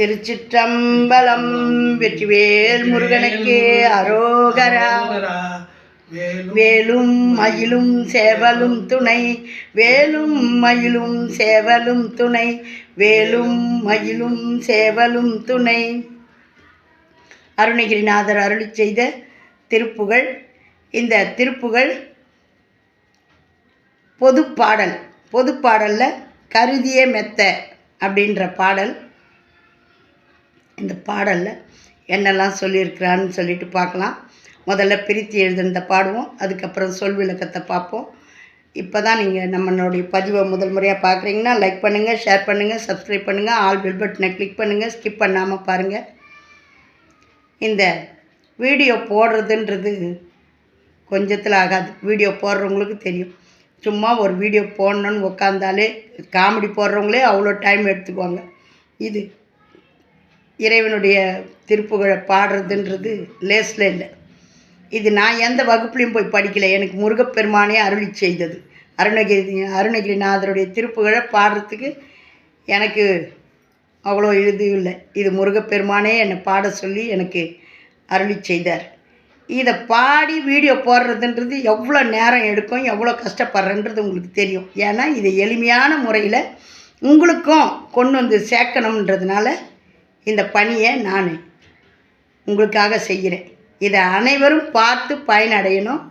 திருச்சிற்றம்பலம் வெற்றிவேல் முருகனுக்கே அரோகரா. வேலும் மயிலும் சேவலும் துணை. வேலும் மயிலும் சேவலும் துணை. வேலும் மயிலும் சேவலும் துணை. அருணகிரிநாதர் அருளி செய்த திருப்புகழ் இந்த திருப்புகழ் பொதுப்பாடல் பொதுப்பாடலில் கருதிய மெத்த அப்படின்ற பாடல். இந்த பாடலில் என்னெல்லாம் சொல்லியிருக்கிறான்னு சொல்லிட்டு பார்க்கலாம். முதல்ல பிரித்து எழுதுனதை பாடுவோம். அதுக்கப்புறம் சொல் விளக்கத்தை பார்ப்போம். இப்போ தான் நீங்கள் நம்மளுடைய பதிவை முதல் முறையாக பார்க்குறீங்கன்னா லைக் பண்ணுங்கள் ஷேர் பண்ணுங்கள் சப்ஸ்கிரைப் பண்ணுங்கள் ஆல் பெல் பட்டனை கிளிக் பண்ணுங்கள் ஸ்கிப் பண்ணாமல் பாருங்கள் இந்த வீடியோ போடுறதுன்றது கொஞ்சத்தில் ஆகாது. வீடியோ போடுறவங்களுக்கு தெரியும். சும்மா ஒரு வீடியோ போடணுன்னு உக்காந்தாலே காமெடி போடுறவங்களே அவ்வளோ டைம் எடுத்துக்குவாங்க. இது இறைவனுடைய திருப்புகழை பாடுறதுன்றது லேஸில் இல்லை. இது நான் எந்த வகுப்புலையும் போய் படிக்கலை. எனக்கு முருகப்பெருமானே அருளி செய்தது. அருணகிரி அருணகிரிநாதருடைய திருப்புகழை பாடுறதுக்கு எனக்கு அவ்வளோ இது இல்லை. இது முருகப்பெருமானே என்னை பாட சொல்லி எனக்கு அருளி செய்தார். இதை பாடி வீடியோ போடுறதுன்றது எவ்வளோ நேரம் எடுக்கும் எவ்வளோ கஷ்டப்படுறன்றது உங்களுக்கு தெரியும். ஏன்னா இது எளிமையான முறையில் உங்களுக்கும் கொண்டு வந்து சேர்க்கணுன்றதுனால இந்த பணியை நான் உங்களுக்காக செய்கிறேன். இதை அனைவரும் பார்த்து பயனடையணும்.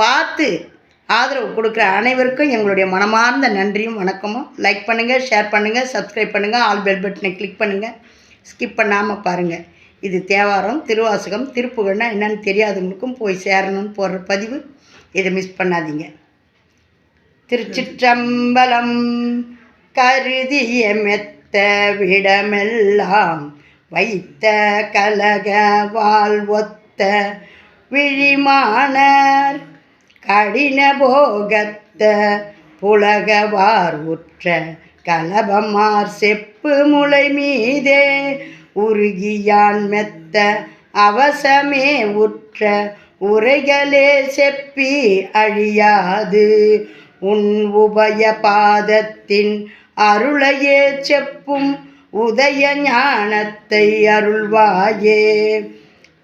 பார்த்து ஆதரவு கொடுக்குற அனைவருக்கும் எங்களுடைய மனமார்ந்த நன்றியும் வணக்கமும். லைக் பண்ணுங்கள் ஷேர் பண்ணுங்கள் சப்ஸ்கிரைப் பண்ணுங்கள் ஆல் பெல் பட்டனை கிளிக் பண்ணுங்கள் ஸ்கிப் பண்ணாமல் பாருங்கள் இது தேவாரம் திருவாசகம் திருப்புகள்னால் என்னன்னு தெரியாதவங்களுக்கும் போய் சேரணும்னு போடுற பதிவு. இதை மிஸ் பண்ணாதீங்க. திருச்சிற்றம்பலம் கருதிய மெத்த விடமெல்லாம் வைத்த கலக வாழ்வொத்த விழிமானர் கடின போகத்த புலகவார் உற்ற கலபமார் செப்பு முளை மீதே உருகியான் மெத்த அவசமே உற்ற உரைகளே செப்பி அழியாது உன் உபய பாதத்தின் அருளையே செப்பும் உதய ஞானத்தை அருள்வாயே.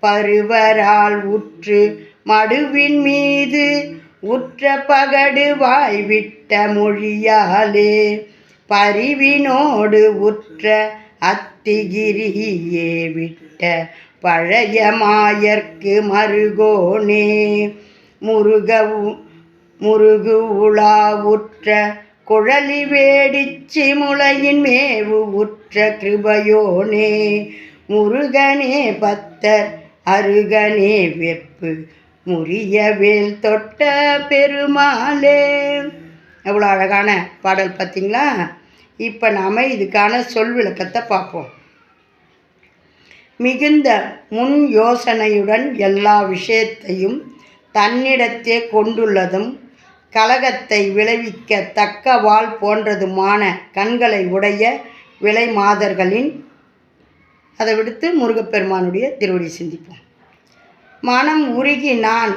பருவரால் உற்று மடுவின் மீது உற்ற பகடு வாய்விட்ட மொழியாலே பரிவினோடு உற்ற அத்திகிரியே விட்ட பழைய மாயர்க்கு மருகோனே. முருகவு முருகு உலா உற்ற குழலி வேடிச்சி முளையின் மேவு உற்ற கிருபயோனே. முருகனே பத்தர் அருகனே வெப்பு முறியவேல் தொட்ட பெருமாளே. எவ்வளோ அழகான பாடல் பார்த்தீங்களா? இப்போ நாம் இதுக்கான சொல் விளக்கத்தை பார்ப்போம். மிகுந்த முன் யோசனையுடன் எல்லா விஷயத்தையும் தன்னிடத்தே கொண்டுள்ளதும் கலகத்தை விளைவிக்க தக்க வாள் போன்றதுமான கண்களை உடைய விலை மாதர்களின் அதை விடுத்து முருகப்பெருமானுடைய திருவடி சிந்திப்போம் மனம் உருகி நான்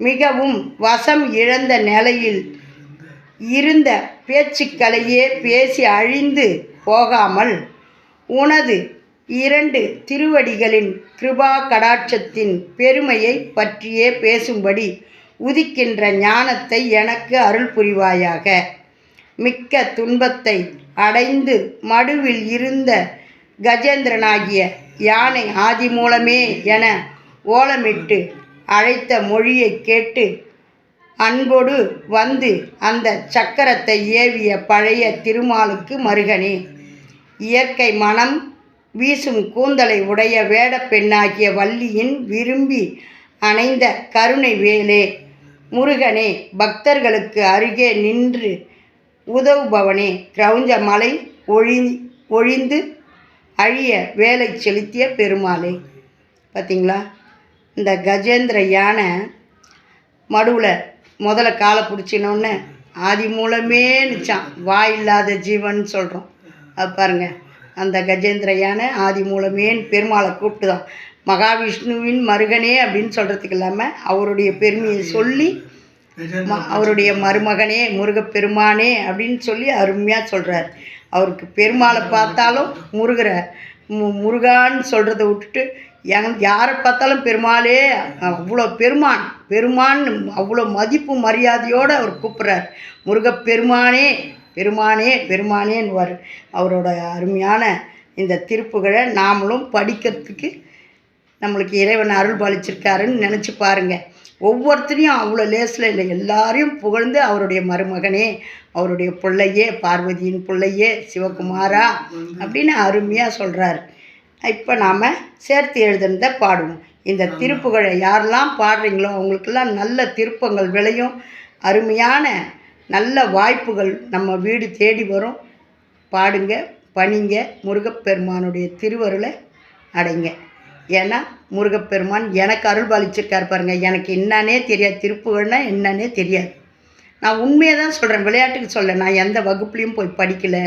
மிகவும் வசம் இழந்த நிலையில் இருந்த பேச்சுக்களையே பேசி அழிந்து போகாமல் உனது இரண்டு திருவடிகளின் கிருபா கடாட்சத்தின் பெருமையை பற்றியே பேசும்படி உதிக்கின்ற ஞானத்தை எனக்கு அருள் புரிவாயாக. மிக்க துன்பத்தை அடைந்து மடுவில் இருந்த கஜேந்திரனாகிய யானை ஆதி மூலமே என ஓலமிட்டு அழைத்த மொழியை கேட்டு அன்போடு வந்து அந்த சக்கரத்தை ஏவிய பழைய திருமாலுக்கு மருகனே இயற்கை மனம் வீசும் கூந்தலை உடைய வேடப்பெண்ணாகிய வள்ளியின் விரும்பி அணைந்த கருணை வேலே முருகனே பக்தர்களுக்கு அருகே நின்று உதவுபவனே கிரௌஞ்ச மலை ஒழி ஒழிந்து அழிய வேலை செலுத்திய பெருமாளே. பார்த்தீங்களா இந்த கஜேந்திர யானை மடுவில் முதல்ல காலை பிடிச்சினோன்னு ஆதி மூலமே நிச்சான். வாய் இல்லாத ஜீவன் சொல்கிறோம் அது பாருங்கள் அந்த கஜேந்திர யானை ஆதி மூலமேன்னு பெருமாளை கூப்பிட்டுதான். மகாவிஷ்ணுவின் மருகனே அப்படின்னு சொல்கிறதுக்கு இல்லாமல் அவருடைய பெருமையை சொல்லி ம- அவருடைய மருமகனே முருகப்பெருமானே அப்படின்னு சொல்லி அருமையாக சொல்கிறார் அவருக்கு பெருமாளை பார்த்தாலும் முருகரை மு முருகான்னு சொல்கிறத விட்டுட்டு எங் யாரை பார்த்தாலும் பெருமாளே அவ்வளோ பெருமான் பெருமான் அவ்வளோ மதிப்பு மரியாதையோடு அவர் கூப்பிட்றார். முருகப்பெருமானே பெருமானே பெருமானேன்னுவார். அவரோட அருமையான இந்த திருப்புகழை நாமளும் படிக்கிறதுக்கு நம்மளுக்கு இறைவன் அருள் பாலிச்சிருக்காருன்னு நினச்சி பாருங்கள் ஒவ்வொருத்தரையும் அவ்வளோ லேசில் இல்லை. எல்லாரையும் புகழ்ந்து அவருடைய மருமகனே அவருடைய பிள்ளையே பார்வதியின் பிள்ளையே சிவகுமாரா அப்படின்னு அருமையாக சொல்கிறாரு இப்போ நாம் சேர்த்து எழுதுனதை பாடுவோம். இந்த திருப்புகழை யாரெல்லாம் பாடுறீங்களோ அவங்களுக்கெல்லாம் நல்ல திருப்பங்கள் விளையும். அருமையான நல்ல வாய்ப்புகள் நம்ம வீடு தேடி வரும். பாடுங்க பணிங்க முருகப்பெருமானுடைய திருவருளை அடைங்க. ஏன்னா முருகப்பெருமான் எனக்கு அருள் பாலிச்சிருக்கார் பாருங்க. எனக்கு என்னன்னே தெரியாது. திருப்புகழ்னா என்னன்னே தெரியாது. நான் உண்மையை தான் சொல்கிறேன் விளையாட்டுக்கு சொல்ல. நான் எந்த வகுப்புலேயும் போய் படிக்கலை.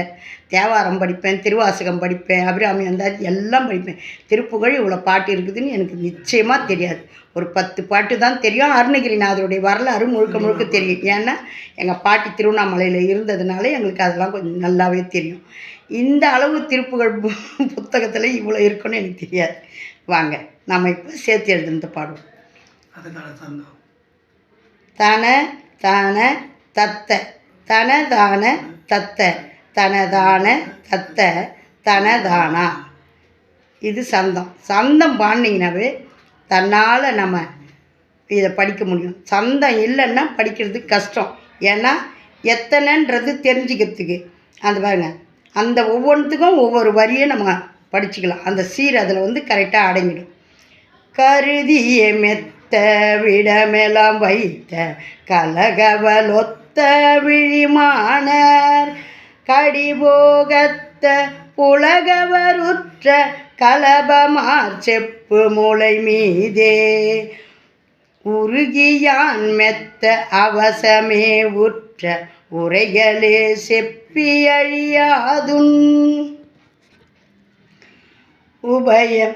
தேவாரம் படிப்பேன் திருவாசகம் படிப்பேன் அபிராமி அந்தாதி எல்லாம் படிப்பேன். திருப்புகழ் இவ்வளோ பாட்டு இருக்குதுன்னு எனக்கு நிச்சயமாக தெரியாது. ஒரு பத்து பாட்டு தான் தெரியும். அருணகிரிநாதருடைய வரலாறு முழுக்க முழுக்க தெரியும். ஏன்னா எங்கள் பாட்டி திருவண்ணாமலையில் இருந்ததுனால எங்களுக்கு அதெல்லாம் கொஞ்சம் நல்லாவே தெரியும். இந்த அளவு திருப்புகழ் புத்தகத்தில் இவ்வளோ இருக்குன்னு எனக்கு தெரியாது. வாங்க நம்ம இப்போ சேர்த்து எழுதுனது பாடுவோம். அதுக்கான தன? தான தத்த தனதான தத்த தனதான தத்த தனதானா? இது சந்தம். சந்தம் பாண்டிங்கனாவே தன்னால் நம்ம இதை படிக்க முடியும். சந்தம் இல்லைன்னா படிக்கிறது கஷ்டம். ஏன்னா எத்தனைன்றது தெரிஞ்சுக்கிறதுக்கு. அந்த பாருங்க. அந்த ஒவ்வொன்றுத்துக்கும் ஒவ்வொரு வரியை நம்ம படிச்சுக்கலாம். அந்த சீர் அதில் வந்து கரெக்டாக அடங்கிடும். கருதிய மெத்த விடமெல்லாம் வைத்த கலகவலொத்த விழிமானர். கடிபோகத்த புலகவருற்ற கலபமார் செப்பு முளை மீதே. உருகியான் மெத்த அவசமே உற்ற உரைகளே செப்பியழியாதுன் உபய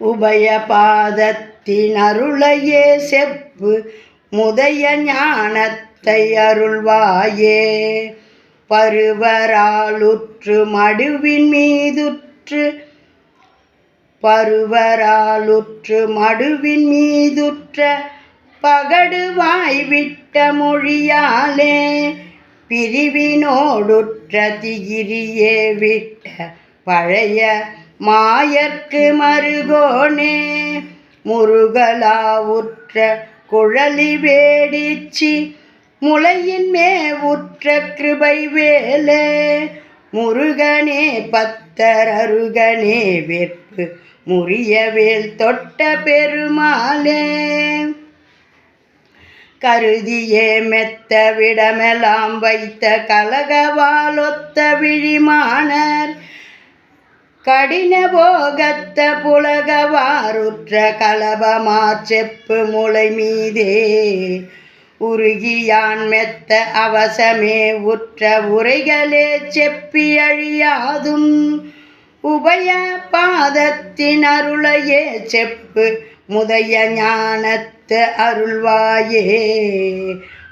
உபய பாதத்தின் அருளையே செப்பு முதய ஞானத்தை அருள்வாயே. பருவராலுற்று மடுவின் மீதுற்று பருவராலுற்று மடுவின் மீதுற்ற பகடுவாய் விட்ட மொழியாலே பிரிவினோடுற்ற திகிரியே விட்ட பழைய மாயற்கு மருகோனே முருகலாவுற்ற குழலி வேடிச்சி முளையின் மேவுற்ற கிருபை வேலே முருகனே பத்தர் அருகனே வெற்பு முறியவேல் தொட்ட பெருமாளே. கருதியே மெத்த விடமெல்லாம் வைத்த கலகவாலொத்த விழிமானர் கடின போகத்த புலகவாருற்ற கலபமார் செப்பு முளை மீதே உருகியான் மெத்த அவசமே உற்ற உரைகளே செப்பி அழியாதும். உபய பாதத்தின் அருளையே செப்பு முதைய ஞானத்து அருள்வாயே.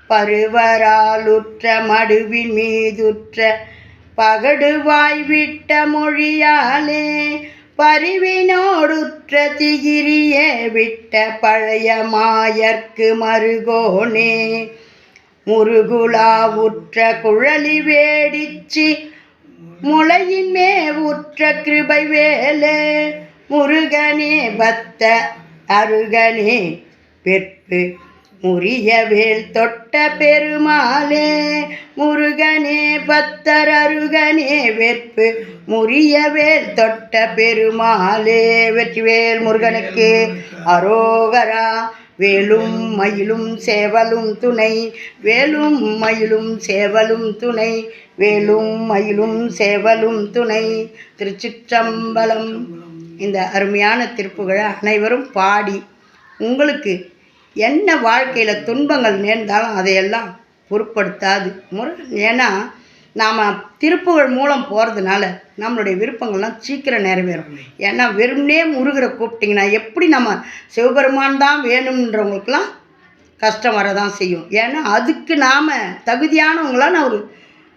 பருவராலுற்ற மடுவின் மீதுற்ற பகடுவாய் விட்ட மொழியாலே பரிவினோடுற்ற திகிரிய விட்ட பழைய மாயர்க்கு மருகோனே. முருகுலாவுற்ற குழலி வேடிச்சி முளையின் மேவுற்ற கிருபை வேலே முருகனே பத்த அருகனே பெற்பு முறியவேல் தொட்ட பெருமாளே முருகனே பத்தர் அருகனே வெற்பு முறியவேல் தொட்ட பெருமாளே வெற்றிவேல் முருகனுக்கு அரோகரா. வேலும் மயிலும் சேவலும் துணை வேலும் மயிலும் சேவலும் துணை வேலும் மயிலும் சேவலும் துணை. திருச்சிற்றம்பலம். இந்த அருமையான திருப்புகழை அனைவரும் பாடி உங்களுக்கு என்ன வாழ்க்கையில் துன்பங்கள் நேர்ந்தாலும் அதையெல்லாம் பொருட்படுத்தாது. முரு ஏன்னா நாம் திருப்புகள் மூலம் போகிறதுனால நம்மளுடைய விருப்பங்கள்லாம் சீக்கிரம் நிறைவேறும். ஏன்னா வெறும்னே முருகரை கூப்பிட்டிங்கன்னா எப்படி நம்ம சிவபெருமான் தான் வேணுன்றவங்களுக்கெல்லாம் கஷ்டம் வரதான் செய்யும். ஏன்னா அதுக்கு நாம் தகுதியானவங்களான்னு அவர்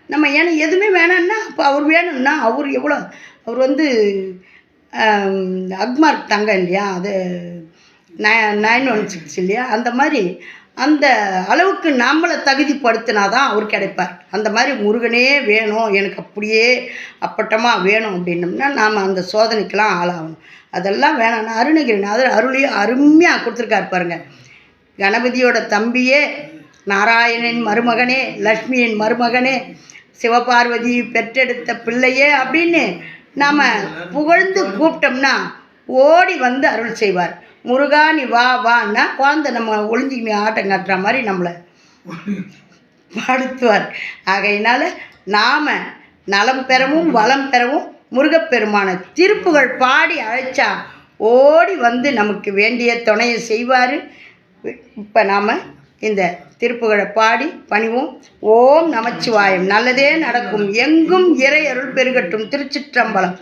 நம்ம ஏன்னா எதுவுமே வேணாம்னா இப்போ அவர் வேணும்னா அவர் எவ்வளோ அவர் வந்து அக்மார்க் தங்கம் இல்லையா அது நைன் ஒன் சிக்ஸ் இல்லையா? அந்த மாதிரி அந்த அளவுக்கு நம்மளை தகுதிப்படுத்தினா தான் அவர் கிடைப்பார். அந்த மாதிரி முருகனே வேணும் எனக்கு அப்படியே அப்பட்டமாக வேணும் அப்படின்னம்னா நாம் அந்த சோதனைக்கெல்லாம் ஆளாகணும். அதெல்லாம் வேணாம்னா அருணகிரிநாதர் அருளையும் அருமையாக கொடுத்துருக்காரு பாருங்கள் கணபதியோட தம்பியே நாராயணன் மருமகனே லக்ஷ்மியின் மருமகனே சிவபார்வதி பெற்றெடுத்த பிள்ளையே அப்படின்னு நாம் புகழ்ந்து கூப்பிட்டோம்னா ஓடி வந்து அருள் செய்வார். முருகா நீ வா வான்னா குழந்தை நம்ம ஒளிஞ்சிக்கு ஆட்டம் காட்டுற மாதிரி நம்மளை படுத்துவார். ஆகையினால நாம் நலம் பெறவும் வளம் பெறவும் முருகப்பெருமான திருப்புகள் பாடி அழைச்சா ஓடி வந்து நமக்கு வேண்டிய துணையை செய்வார். இப்போ நாம் இந்த திருப்புகளை பாடி பணிவோம். ஓம் நமச்சிவாயம். நல்லதே நடக்கும். எங்கும் இறை அருள் பெருகட்டும். திருச்சிற்றம்பலம்.